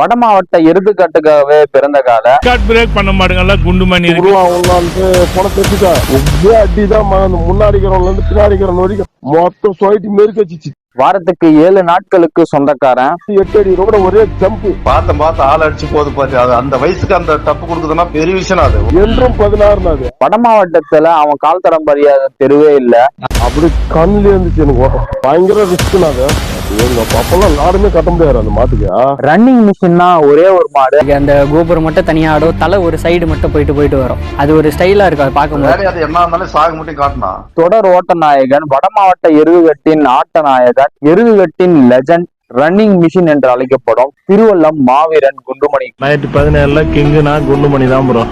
வட மாவட்ட இறுதிக்கட்டுக்காகவே பிறந்த கால. ரெக்கார்ட் பிரேக் பண்ண மாட்டேங்கல்ல குண்டுமணி இருக்கு. உருவம் வந்து போன தெரிஞ்சுக்கா ஒரே அடிதான் முன்னாடி இருக்கிறவங்க இருந்து பின்னாடி இருக்கிறவங்க வரைக்கும் மொத்தம் சொயிட்டு மெருக்கு வச்சிச்சு வாரத்துக்கு ஏழு நாட்களுக்கு சொந்தக்காரன். எட்டு அடி ரோட ஒரே ஜம்ப் பார்த்த பார்த்து ஆள் அடிச்சு போது பாத்து அது அந்த வயசுக்கு அந்த டப்பு கொடுக்குதுன்னா பெரிய விஷயம் அது. என்றும் பதினாறு அது. வட மாவட்டத்துல அவன் கால் தடம் பறியாத தெருவே இல்ல. அப்படி கண்ணுல இருந்துச்சு எனக்கு. பயங்கர ரிஸ்க் அது. எங்க அப்பெல்லாம் நாடுமே கட்ட முடியாது அந்த மாட்டுக்கு. ரன்னிங் மிஷின்னா ஒரே ஒரு மாடு. அந்த கோபுரம் மட்டும் தனியா ஆடும். தலை ஒரு சைடு மட்டும் போயிட்டு போயிட்டு வரும். அது ஒரு ஸ்டைலா இருக்கும் அதை என்ன இருந்தாலும் சாகு மட்டும் காட்டினா. தொடர் ஓட்ட நாயகன் வட மாவட்ட எருதுகட்டின் ஆட்ட நாயகன் எருதுகட்டின் லெஜண்ட் ரன்னிங் மிஷின் என்று அழைக்கப்படும் திருவள்ளம் மாவீரன் குண்டுமணி. நைட்டு பதினேழுல கிங்குனா குண்டுமணி தான் ப்ரோ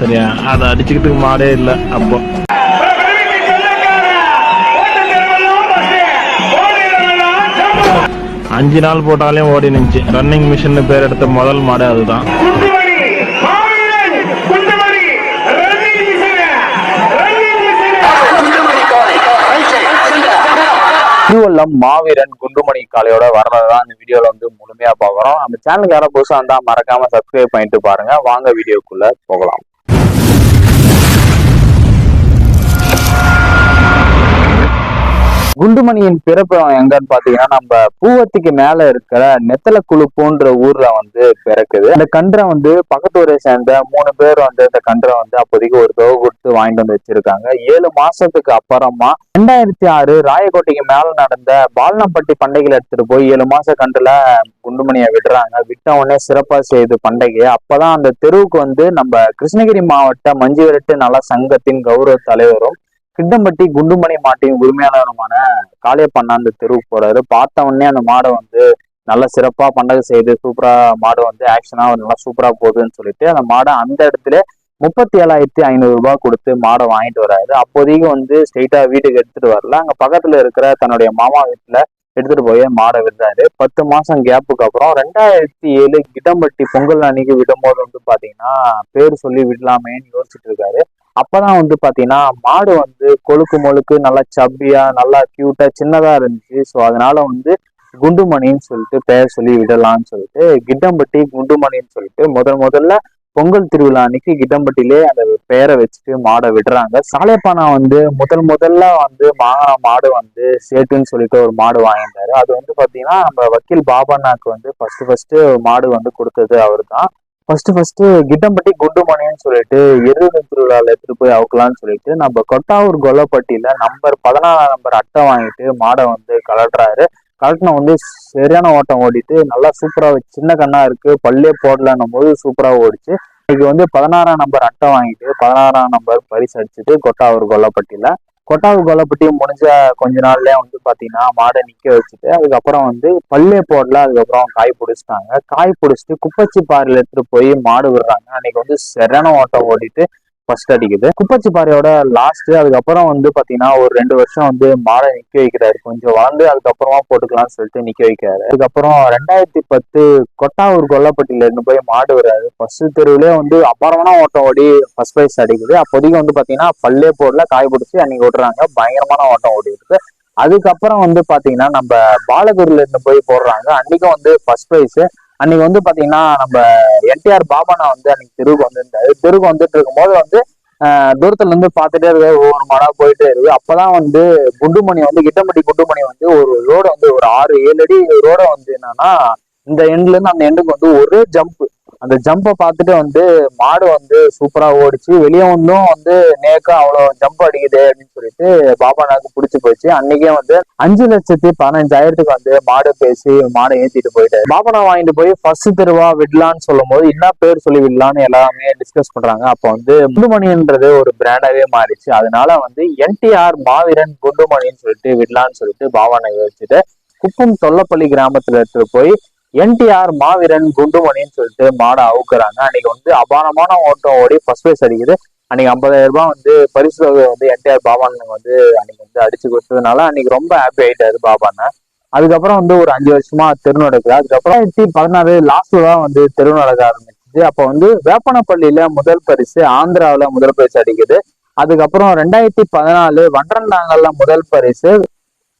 சரியா? அதை அடிச்சுக்கிட்டு மாடே இல்லை அப்போ. அஞ்சு நாள் போட்டாலே ஓடி நின்ச்சு ரன்னிங் மிஷின் பேர் எடுத்த முதல் மாடு அதுதான் குண்டுமணி மாவீரன் குண்டுமணி ரன்னிங் மிஷின் ரன்னிங் மிஷின் திருவள்ளம் மாவீரன் குண்டுமணி காலையோட வரலாறு தான் இந்த வீடியோல வந்து முழுமையா பாக்குறோம் நம்ம சேனலுக்கு யாரும் புதுசா இருந்தா மறக்காம சப்ஸ்கிரைப் பண்ணிட்டு பாருங்க. வாங்க வீடியோக்குள்ள போகலாம். குண்டுமணியின் பிறப்பு எங்கன்னு பாத்தீங்கன்னா நம்ம பூவத்துக்கு மேல இருக்கிற நெத்தலக்குழு போன்ற ஊர்ல வந்து பிறக்குது. அந்த கன்றை வந்து பக்கத்து ஊரை சேர்ந்த மூணு பேர் வந்து இந்த கன்றை வந்து அப்போதைக்கு ஒரு தொகை கொடுத்து வாங்கிட்டு வந்து வச்சிருக்காங்க. ஏழு மாசத்துக்கு அப்புறமா ரெண்டாயிரத்தி ஆறு ராயக்கோட்டைக்கு மேல நடந்த பாலனப்பட்டி பண்டைகள் எடுத்துட்டு போய் ஏழு மாச கன்றுல குண்டுமணியை விடுறாங்க. விட்ட உடனே சிறப்பா செய்து பண்டிகை அப்பதான் அந்த தெருவுக்கு வந்து நம்ம கிருஷ்ணகிரி மாவட்ட மஞ்சு விரட்டு நல சங்கத்தின் கௌரவ தலைவரும் கிட்டம்பட்டி குண்டுமணி மாட்டின் உரிமையாளருமான காளியப்பண்ணா அந்த தெருவுக்கு போறாரு. பார்த்த உடனே அந்த மாடை வந்து நல்லா சிறப்பா பண்டகை செய்து சூப்பரா மாடு வந்து ஆக்ஷனா நல்லா சூப்பரா போகுதுன்னு சொல்லிட்டு அந்த மாடை அந்த இடத்துல முப்பத்தி ஏழாயிரத்தி ஐநூறு ரூபாய் கொடுத்து மாடை வாங்கிட்டு வராரு. அப்போதைக்கு வந்து ஸ்ட்ரெயிட்டா வீட்டுக்கு எடுத்துட்டு வரல. அங்க பக்கத்துல இருக்கிற தன்னுடைய மாமா வீட்டுல எடுத்துட்டு போய் மாடை விடுறாரு பத்து மாசம் கேப்புக்கு அப்புறம் ரெண்டாயிரத்தி ஏழு கிட்டம்பட்டி பொங்கல் அன்னைக்கு விடும்போது வந்து பாத்தீங்கன்னா பேர் சொல்லி விடலாமேன்னு யோசிச்சுட்டு இருக்காரு. அப்பதான் வந்து பாத்தீங்கன்னா மாடு வந்து கொழுக்கு மொழுக்கு நல்லா சப்பியா நல்லா கியூட்டா சின்னதா இருந்துச்சு. ஸோ அதனால வந்து குண்டுமணின்னு சொல்லிட்டு பெயர் சொல்லி விடலாம்னு சொல்லிட்டு கிட்டம்பட்டி குண்டுமணின்னு சொல்லிட்டு முதல் முதல்ல பொங்கல் திருவிழா அன்னைக்கு கிட்டம்பட்டிலே அந்த பெயரை வச்சுட்டு மாடை விடுறாங்க. சாலைப்பானா வந்து முதல் முதல்ல வந்து மா மாடு வந்து சேட்டுன்னு சொல்லிட்டு ஒரு மாடு வாங்கியிருந்தாரு. அது வந்து பாத்தீங்கன்னா நம்ம வக்கீல் பாபாண்ணாக்கு வந்து ஃபர்ஸ்ட் ஃபர்ஸ்ட் மாடு வந்து கொடுத்தது அவர் தான் ஃபர்ஸ்ட் ஃபர்ஸ்ட் கிட்டம்பட்டி குண்டுமணின்னு சொல்லிட்டு எருது திருவிழால எடுத்துட்டு போய் அவுக்கலாம்னு சொல்லிட்டு நம்ம கொட்டாவூர் கொல்லப்பட்டியில நம்பர் பதினாலாம் நம்பர் அட்டை வாங்கிட்டு மாடை வந்து கலட்டுறாரு கலட்டின வந்து சரியான ஓட்டம் ஓடிட்டு நல்லா சூப்பரா சின்ன கண்ணா இருக்கு. பல்லே போடலன்னும் போது சூப்பரா ஓடிச்சு. இன்னைக்கு வந்து பதினாறாம் நம்பர் அட்டை வாங்கிட்டு பதினாறாம் நம்பர் பரிசு அடிச்சுட்டு கொட்டாவூர் கொல்லப்பட்டியில கொட்டாவு கொல்லப்பட்டி முடிஞ்ச கொஞ்ச நாள்லயே வந்து பாத்தீங்கன்னா மாடை நிக்க வச்சுட்டு அதுக்கப்புறம் வந்து பல்லே போடல அதுக்கப்புறம் காய் பிடிச்சிட்டாங்க. காய் பிடிச்சிட்டு குப்பச்சி பாறையில எடுத்துட்டு போய் மாடு விடுறாங்க. அன்னைக்கு வந்து செரண ஓட்டம் ஓடிட்டு ஃபர்ஸ்ட் அடிக்குது. குப்பச்சி பாறையோட லாஸ்ட் அதுக்கப்புறம் வந்து பாத்தீங்கன்னா ஒரு ரெண்டு வருஷம் வந்து மாடை நிக்க வைக்கிறாரு. கொஞ்சம் வளர்ந்து அதுக்கப்புறமா போட்டுக்கலாம்னு சொல்லிட்டு நிக்க வைக்கிறாரு. அதுக்கப்புறம் ரெண்டாயிரத்தி பத்து கொட்டாவூர் கொல்லப்பட்டியில இருந்து போய் மாடு வராது ஃபர்ஸ்ட் தெருவிலே வந்து அபாரமான ஓட்டம் ஓடி ஃபர்ஸ்ட் ப்ரைஸ் அடிக்குது. அப்போதைக்கு வந்து பாத்தீங்கன்னா பல்லே போடல காய் பிடிச்சி அன்னைக்கு ஓடுறாங்க பயங்கரமான ஓட்டம் ஓடி இருக்கு. அதுக்கப்புறம் வந்து பாத்தீங்கன்னா நம்ம பாலகுருல இருந்து போய் போடுறாங்க. அன்னைக்கும் வந்து ஃபர்ஸ்ட் பிரைஸ் அன்னைக்கு வந்து பாத்தீங்கன்னா நம்ம என்டிஆர் பாபானா வந்து அன்னைக்கு தெருவுக்கு வந்திருந்தாரு. தெருவுக்கு வந்துட்டு இருக்கும்போது வந்து தூரத்துல இருந்து பார்த்துட்டே இருக்கு ஒவ்வொரு மரம் போயிட்டே இருக்கு. அப்பதான் வந்து குண்டுமணி வந்து கிட்டமட்டி குண்டுமணி வந்து ஒரு ரோட வந்து ஒரு ஆறு ஏழு அடி ரோட வந்து என்னன்னா இந்த எண்ட்ல இருந்து அந்த எண்டுக்கு வந்து ஒரே ஜம்ப் அந்த ஜம்பை பார்த்துட்டு வந்து மாடு வந்து சூப்பரா ஓடிச்சு. வெளியே வந்தும் வந்து நேக்கா அவ்வளோ ஜம்ப் அடிக்குது அப்படின்னு சொல்லிட்டு பாபானாக்கு பிடிச்சி போச்சு. அன்னைக்கே வந்து அஞ்சு லட்சத்தி பதினஞ்சாயிரத்துக்கு வந்து மாடு பேசி மாடை ஏத்திட்டு போயிட்டாரு. பாபனா வாங்கிட்டு போய் ஃபர்ஸ்ட் தெருவா விடலான்னு சொல்லும் போது என்ன பேர் சொல்லி விடலான்னு எல்லாமே டிஸ்கஸ் பண்றாங்க. அப்போ வந்து குண்டுமணின்றது ஒரு பிராண்டாவே மாறிச்சு. அதனால வந்து என்டிஆர் மாவீரன் குண்டுமணின்னு சொல்லிட்டு விடலான்னு சொல்லிட்டு பாபானை வச்சுட்டு குப்பம் தொல்லப்பள்ளி கிராமத்துல எடுத்துட்டு போய் என்டிஆர் மாவீரன் குண்டுமணின்னு சொல்லிட்டு மாடை அவுக்குறாங்க. அன்னைக்கு வந்து அபாரமான ஓட்டம் ஓடி ஃபர்ஸ்ட் ப்ரைஸ் அடிக்குது. அன்னைக்கு ஐம்பதாயிரம் ரூபாய் வந்து பரிசு தொகை வந்து என்டிஆர் பாபானுக்கு வந்து அன்னைக்கு வந்து அடிச்சு கொடுத்ததுனால அன்னைக்கு ரொம்ப ஹாப்பி ஆயிட்டாரு பாபான அதுக்கப்புறம் வந்து ஒரு அஞ்சு வருஷமா தெரு நடக்குது. அதுக்கப்புறம் ரெண்டாயிரத்தி பதினாறு லாஸ்ட்ல தான் வந்து தெரு நடக்க ஆரம்பிச்சிது. அப்போ வந்து வேப்பனப்பள்ளியில முதல் பரிசு ஆந்திராவில முதல் பரிசு அடிக்குது. அதுக்கப்புறம் ரெண்டாயிரத்தி பதினாலு வண்டரந்தாங்கல்ல முதல் பரிசு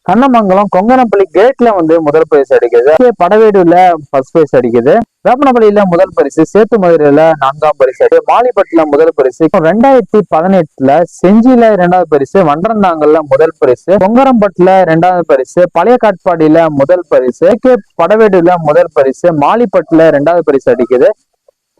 கண்ணமங்கலம் கொங்கனப்பள்ளி கேட்ல வந்து முதல் பரிசு அடிக்குது. கே படவேடுல ஃபர்ஸ்ட் பிரைஸ் அடிக்குது. வேப்பனப்பள்ளியில முதல் பரிசு சேத்து மதுரையில நான்காம் பரிசு அடி மாலிப்பட்டில முதல் பரிசு. ரெண்டாயிரத்தி பதினெட்டுல செஞ்சியில இரண்டாவது பரிசு வண்டரந்தாங்கல்ல முதல் பரிசு கொங்கரம்பட்டுல இரண்டாவது பரிசு பழைய காட்பாடியில முதல் பரிசு கே படவேடுல முதல் பரிசு மாலிப்பட்டுல இரண்டாவது பரிசு அடிக்குது.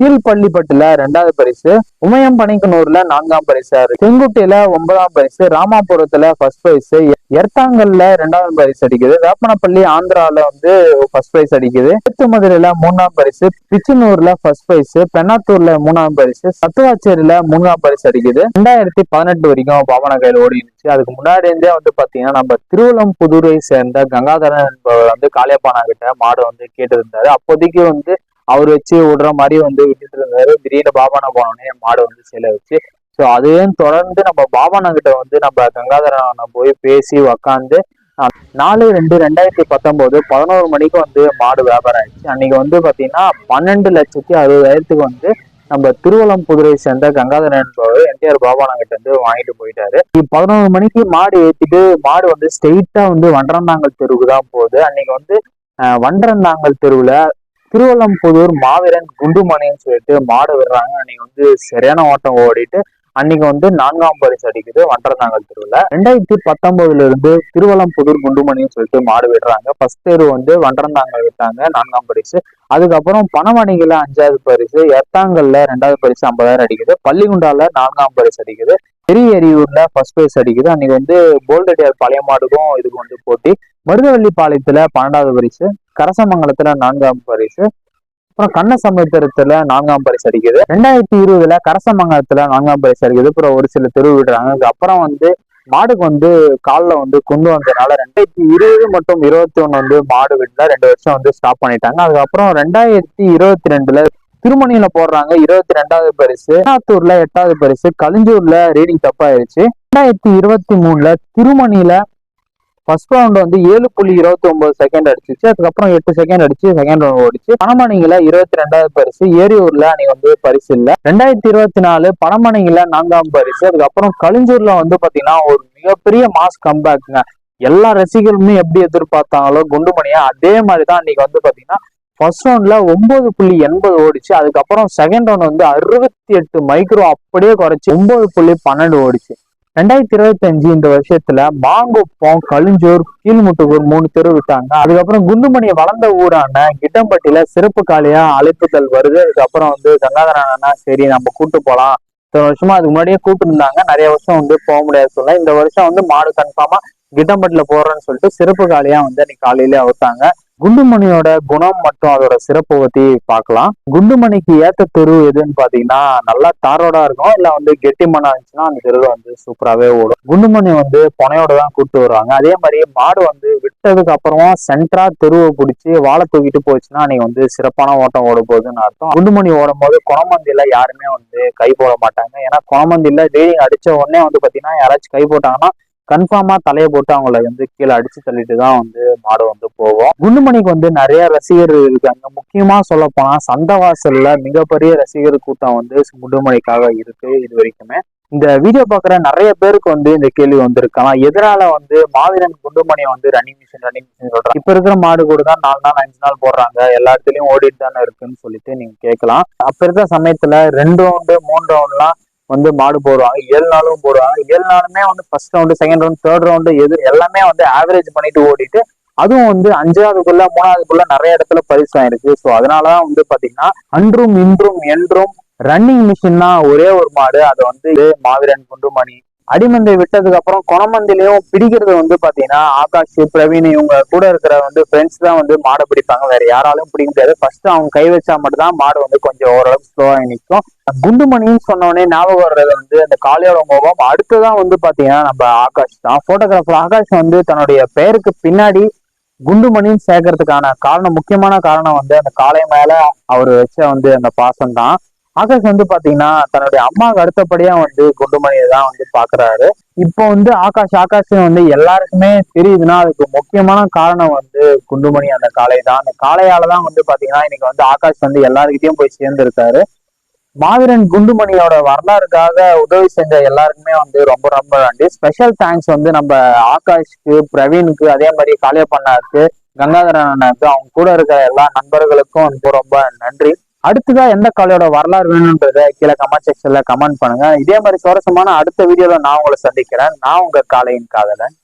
கீழ்பள்ளிப்பட்டுல ரெண்டாவது பரிசு உமையம் பணிக்கனூர்ல நான்காம் பரிசு செங்குட்டையில ஒன்பதாம் பரிசு ராமாபுரத்துல ஃபர்ஸ்ட் பிரைஸ் எர்த்தாங்கல்ல ரெண்டாவது பரிசு அடிக்குது. வேப்பனப்பள்ளி ஆந்திரால வந்து ஃபர்ஸ்ட் பிரைஸ் அடிக்குது. மதுரையில மூணாம் பரிசு பிச்சனூர்ல ஃபர்ஸ்ட் பிரைஸ் பெண்ணாத்தூர்ல மூணாம் பரிசு சத்துவாச்சேரியில மூணாம் பரிசு அடிக்குது. ரெண்டாயிரத்தி பதினெட்டு வரைக்கும் பாவன கையில் ஓடி இருந்துச்சு. அதுக்கு முன்னாடி இருந்தே வந்து பாத்தீங்கன்னா நம்ம திருவள்ளம் திருவள்ளம்புதூரை சேர்ந்த கங்காதரன் என்பவர் வந்து காளியப்பானா கிட்ட மாடு வந்து கேட்டு இருந்தாரு அப்போதைக்கு வந்து அவர் வச்சு விடுற மாதிரி வந்து விட்டுட்டு இருந்தாரு. திடீர்னு பாபானா போனோடனே மாடு வந்து சிலை வச்சு. ஸோ அதையும் தொடர்ந்து நம்ம பாபானா கிட்ட வந்து நம்ம கங்காதரனை போய் பேசி உக்காந்து நாலு ரெண்டு ரெண்டாயிரத்தி பத்தொன்பது பதினோரு மணிக்கு வந்து மாடு வியாபாரம் ஆயிடுச்சு. அன்னைக்கு வந்து பாத்தீங்கன்னா பன்னெண்டு லட்சத்தி அறுபதாயிரத்துக்கு வந்து நம்ம திருவள்ளம்புதுரை சேர்ந்த கங்காதரன் என்பவர் என்டிஆர் பாபானா கிட்ட இருந்து வாங்கிட்டு போயிட்டாரு. பதினோரு மணிக்கு மாடு ஏத்திட்டு மாடு வந்து ஸ்ட்ரெயிட்டா வந்து வண்டரந்தாங்கல் தெருவுக்கு தான் போகுது. அன்னைக்கு வந்து வண்டரந்தாங்கல் தெருவுல திருவள்ளம்புதூர் மாவீரன் குண்டுமணின்னு சொல்லிட்டு மாடு விடுறாங்க. அன்னைக்கு வந்து சரியான ஓட்டம் ஓடிட்டு அன்னைக்கு வந்து நான்காம் பரிசு அடிக்குது வண்டரந்தாங்கல் திருவிழா ரெண்டாயிரத்தி பத்தொன்பதுல இருந்து திருவள்ளம்புதூர் குண்டுமணின்னு சொல்லிட்டு மாடு விடுறாங்க. ஃபர்ஸ்ட் தெரு வந்து வண்டரநாங்கல் விட்டாங்க நான்காம் பரிசு. அதுக்கப்புறம் பணமணிகள அஞ்சாவது பரிசு எத்தாங்கல்ல ரெண்டாவது பரிசு ஐம்பதாயிரம் அடிக்குது. பள்ளிகுண்டால நான்காம் பரிசு அடிக்குது. பெரிய எரியூர்ல ஃபர்ஸ்ட் பிரைஸ் அடிக்குது. அன்னைக்கு வந்து போல்டடியார் பழைய மாடுக்கும் இதுக்கு வந்து போட்டி. மருதவள்ளி பாளையத்துல பன்னெண்டாவது பரிசு. கரசமங்கலத்துல நான்காம் பரிசு அப்புறம் கண்ண சமுத்திரத்துல நான்காம் பரிசு அடிக்குது. ரெண்டாயிரத்தி இருபதுல கரசமங்கலத்துல நான்காம் பரிசு அடிக்குது. அப்புறம் ஒரு சில தெரு விடுறாங்க. அதுக்கப்புறம் வந்து மாடுக்கு வந்து காலில் வந்து கொண்டு வந்ததுனால ரெண்டாயிரத்தி இருபது மற்றும் இருபத்தி ஒன்று வந்து மாடு விட்டுல ரெண்டு வருஷம் வந்து ஸ்டாப் பண்ணிட்டாங்க. அதுக்கப்புறம் ரெண்டாயிரத்தி இருபத்தி ரெண்டுல திருமணியில போடுறாங்க. இருபத்தி ரெண்டாவது பரிசு திருநாத்தூர்ல எட்டாவது பரிசு கலிஞ்சூர்ல ரீடிங் தப்பாயிருச்சு. ரெண்டாயிரத்தி இருபத்தி மூணுல திருமணியில ஃபர்ஸ்ட் ரவுண்ட் வந்து ஏழு புள்ளி இருபத்தி ஒன்பது செகண்ட் அடிச்சிச்சு. அதுக்கப்புறம் எட்டு செகண்ட் அடிச்சு செகண்ட் ரவுண்ட் ஓடிச்சு. பணமணியில இருபத்தி ரெண்டாவது பரிசு. ஏரியூர்ல அன்னைக்கு வந்து பரிசு இல்ல. ரெண்டாயிரத்தி இருபத்தி நாலு பணமணியில நான்காம் பரிசு. அதுக்கப்புறம் கலிஞ்சூர்ல வந்து பாத்தீங்கன்னா ஒரு மிகப்பெரிய மாஸ் கம்பேக்குங்க எல்லா ரசிகர்களுமே எப்படி எதிர்பார்த்தாங்களோ குண்டுமணியா அதே மாதிரி தான் அன்னைக்கு வந்து பாத்தீங்கன்னா ஃபர்ஸ்ட் ரவுண்ட்ல ஒன்பது புள்ளி எண்பது ஓடிச்சு. அதுக்கப்புறம் செகண்ட் ரவுண்ட் வந்து அறுபத்தி எட்டு மைக்ரோ அப்படியே குறைச்சு ஒன்பது புள்ளி பன்னெண்டு ஓடிச்சு. ரெண்டாயிரத்தி இருபத்தி அஞ்சு இந்த வருஷத்துல மாங்கோப்பம் கலிஞ்சூர் கீழ்முட்டுக்கூர் மூணு தெரு விட்டாங்க. அதுக்கப்புறம் குண்டுமணி வளர்ந்த ஊரான கிட்டம்பட்டியில சிறப்பு காலியா அழைப்புதல் வருது. அதுக்கப்புறம் வந்து கங்காதரன் சரி நம்ம கூட்டு போலாம். இத்தனை வருஷமா அதுக்கு முன்னாடியே கூப்பிட்டுருந்தாங்க. இருந்தாங்க நிறைய வருஷம் வந்து போக முடியாது சொல்ல இந்த வருஷம் வந்து மாடு கன்ஃபார்மா கிட்டம்பட்டில போறேன்னு சொல்லிட்டு சிறப்பு காலியா வந்து அன்னைக்கு காலையிலேயே அவுத்தாங்க. குண்டுமணியோட குணம் மற்றும் அதோட சிறப்பை பத்தி பார்க்கலாம். குண்டுமணிக்கு ஏத்த தெரு எதுன்னு பாத்தீங்கன்னா நல்லா தாரோடா இருக்கும். இல்ல வந்து கெட்டி மண்ணா இருந்துச்சுன்னா அந்த தெருவு வந்து சூப்பராகவே ஓடும். குண்டுமணி வந்து புனையோட தான் கூப்பிட்டு வருவாங்க. அதே மாதிரி மாடு வந்து விட்டதுக்கு அப்புறமா சென்டரா தெருவை பிடிச்சி வாழை தூக்கிட்டு போச்சுன்னா நீங்க வந்து சிறப்பான ஓட்டம் ஓட போகுதுன்னு அர்த்தம். குண்டுமணி ஓடும் போது குணமந்தில யாருமே வந்து கை போட மாட்டாங்க. ஏன்னா குணமந்தில டெய்லி அடிச்ச உடனே வந்து பாத்தீங்கன்னா யாராச்சும் கை போட்டாங்கன்னா கன்ஃபார்மா தலையை போட்டு அவங்கள வந்து கீழே அடிச்சு தள்ளிட்டு தான் வந்து மாடு வந்து போவோம். குண்டுமணிக்கு வந்து நிறைய ரசிகர்கள் இருக்காங்க. முக்கியமா சொல்ல போனா சந்தவாசல்ல மிகப்பெரிய ரசிகர் கூட்டம் வந்து குண்டுமணிக்காக இருக்கு இது வரைக்குமே. இந்த வீடியோ பாக்குற நிறைய பேருக்கு வந்து இந்த கேள்வி வந்திருக்கலாம். எதனால வந்து மாவீரன் குண்டுமணியை வந்து ரன்னிங் மிஷின் ரன்னிங் மிஷின் சொல்றாங்க. இப்ப இருக்கிற மாடு கூட தான் நாலு நாள் அஞ்சு நாள் போடுறாங்க. எல்லா இடத்துலயும் ஓடிட்டு தானே இருக்குன்னு சொல்லிட்டு நீங்க கேட்கலாம். அப்ப இருக்கிற சமயத்துல ரெண்டு ரவுண்டு மூணு ரவுண்ட்லாம் வந்து மாடு போடுவாங்க. ஏழு நாளும் போடுவாங்க. ஏழு நாளுமே வந்து first round second round third round எது எல்லாமே வந்து ஆவரேஜ் பண்ணிட்டு ஓடிட்டு அதுவும் வந்து அஞ்சாவதுக்குள்ள மூணாவதுக்குள்ள நிறைய இடத்துல பரிசு ஆயிருக்கு ஸோ அதனாலதான் வந்து பாத்தீங்கன்னா அன்றும் இன்றும் என்றும் ரன்னிங் மிஷின்னா ஒரே ஒரு மாடு. அதை வந்து மாவீரன் குண்டுமணி அடிமந்தை விட்டதுக்கு அப்புறம் குணமந்திலையும் பிடிக்கிறது வந்து பாத்தீங்கன்னா ஆகாஷ் பிரவீன் இவங்க கூட இருக்கிற வந்து ஃப்ரெண்ட்ஸ் தான் வந்து மாடை பிடிப்பாங்க. வேற யாராலும் பிடிக்க முடியாது. ஃபர்ஸ்ட் அவங்க கை வச்சா மட்டும் தான் மாடு வந்து கொஞ்சம் ஓரளவுக்கு ஸ்லோவாக நிற்கும். குண்டுமணின்னு சொன்னோடனே ஞாபகம் வர்றது வந்து அந்த காளியோட முகம். அடுத்ததான் வந்து பாத்தீங்கன்னா நம்ம ஆகாஷ் தான். போட்டோகிராஃபர் ஆகாஷ் வந்து தன்னுடைய பெயருக்கு பின்னாடி குண்டுமணின்னு சேர்க்கறதுக்கான காரணம் முக்கியமான காரணம் வந்து அந்த காளை மேல அவர் வச்ச வந்து அந்த பாசம் தான் ஆகாஷ் வந்து பாத்தீங்கன்னா தன்னுடைய அம்மாவுக்கு அடுத்தபடியா வந்து குண்டுமணியை தான் வந்து பாக்குறாரு. இப்போ வந்து ஆகாஷ் ஆகாஷ் வந்து எல்லாருக்குமே தெரியுதுன்னா அதுக்கு முக்கியமான காரணம் வந்து குண்டுமணி அந்த காளை தான். அந்த காளையால தான் வந்து பாத்தீங்கன்னா இன்னைக்கு வந்து ஆகாஷ் வந்து எல்லாருக்கிட்டையும் போய் சேர்ந்திருக்காரு. மாவீரன் குண்டுமணியோட வரலாறுக்காக உதவி செஞ்ச எல்லாருக்குமே வந்து ரொம்ப ரொம்ப நன்றி. ஸ்பெஷல் தேங்க்ஸ் வந்து நம்ம ஆகாஷ்க்கு பிரவீனுக்கு அதே மாதிரி காளியப்பண்ணாருக்கு கங்காதரன் அவங்க கூட இருக்கிற எல்லா நண்பர்களுக்கும் ரொம்ப ரொம்ப நன்றி. அடுத்ததா எந்த காலையோட வரலாறு வேணும்ன்றத கீழே கமெண்ட் செக்ஷன்ல கமெண்ட் பண்ணுங்க. இதே மாதிரி சுவாரஸ்யமான அடுத்த வீடியோல நான் உங்களை சந்திக்கிறேன். நான் உங்க காலையின் காதலன்